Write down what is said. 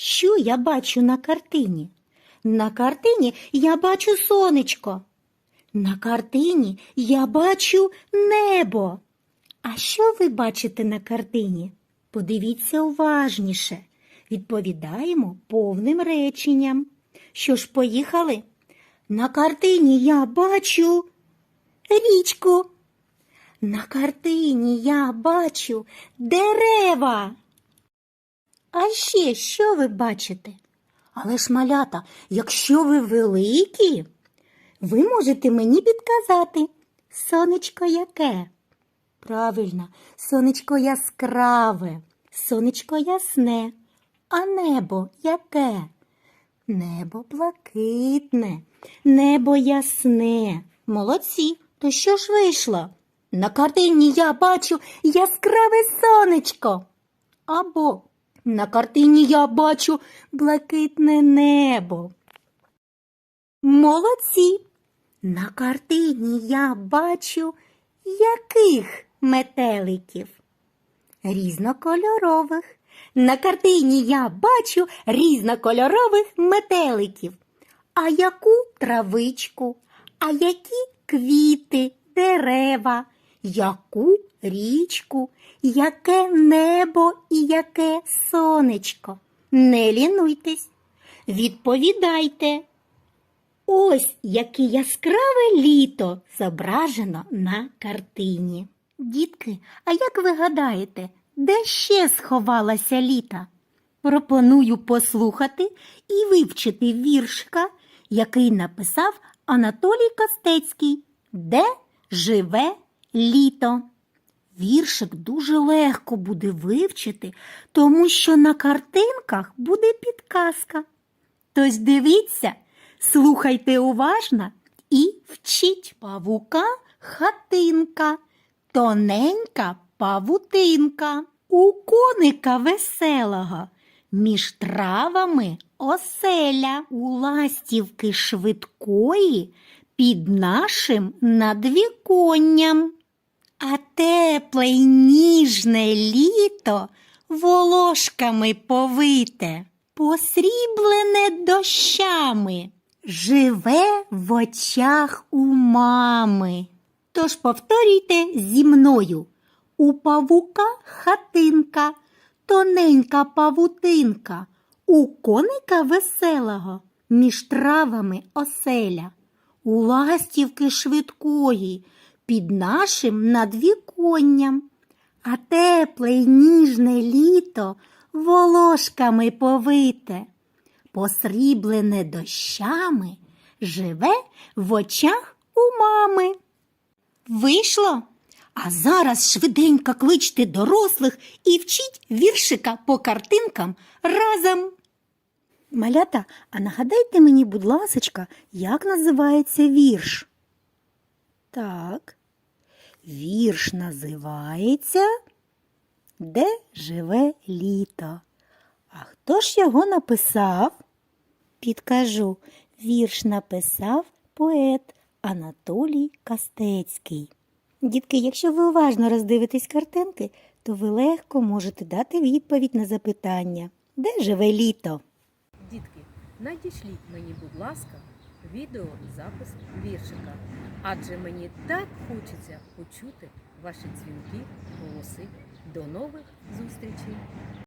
Що я бачу на картині? На картині я бачу сонечко. На картині я бачу небо. А що ви бачите на картині? Подивіться уважніше. Відповідаємо повним реченням. Що ж, поїхали? На картині я бачу річку. На картині я бачу дерева. А ще що ви бачите? Але ж, малята, якщо ви великі, ви можете мені підказати, сонечко яке? Правильно, сонечко яскраве, сонечко ясне, а небо яке? Небо блакитне, небо ясне. Молодці, то що ж вийшло? На картині я бачу яскраве сонечко. Або на картині я бачу блакитне небо. Молодці. На картині я бачу яких метеликів? Різнокольорових. На картині я бачу різнокольорових метеликів. А яку травичку, а які квіти, дерева, яку річку, яке небо і яке сонечко. Не лінуйтесь, відповідайте. Ось яке яскраве літо зображено на картині. Дітки, а як ви гадаєте, де ще сховалася літа? Пропоную послухати і вивчити віршика, який написав Анатолій Костецький Де живе літо? Віршик дуже легко буде вивчити, тому що на картинках буде підказка. Тож дивіться, слухайте уважно і вчіть павука хатинка, тоненька павутинка, у коника веселого, між травами оселя, у ластівки швидкої під нашим надвіконням. А тепле й ніжне літо волошками повите, посріблене дощами, живе в очах у мами. Тож повторюйте зі мною. У павука хатинка, тоненька павутинка, у коника веселого, між травами оселя, у ластівки швидкої, під нашим надвіконням, а тепле й ніжне літо волошками повите, посріблене дощами, живе в очах у мами. Вийшло? А зараз швиденько кличте дорослих і вчіть віршика по картинкам разом. Малята, а нагадайте мені, будь ласочка, як називається вірш? Так. Вірш називається Де живе літо? А хто ж його написав? Підкажу, вірш написав поет Анатолій Кастецький. Дітки, якщо ви уважно роздивитесь картинки, то ви легко можете дати відповідь на запитання, де живе літо? Дітки, надішліть мені, будь ласка, відеозапис віршика, адже мені так хочеться почути ваші дзвінки, голоси. До нових зустрічей!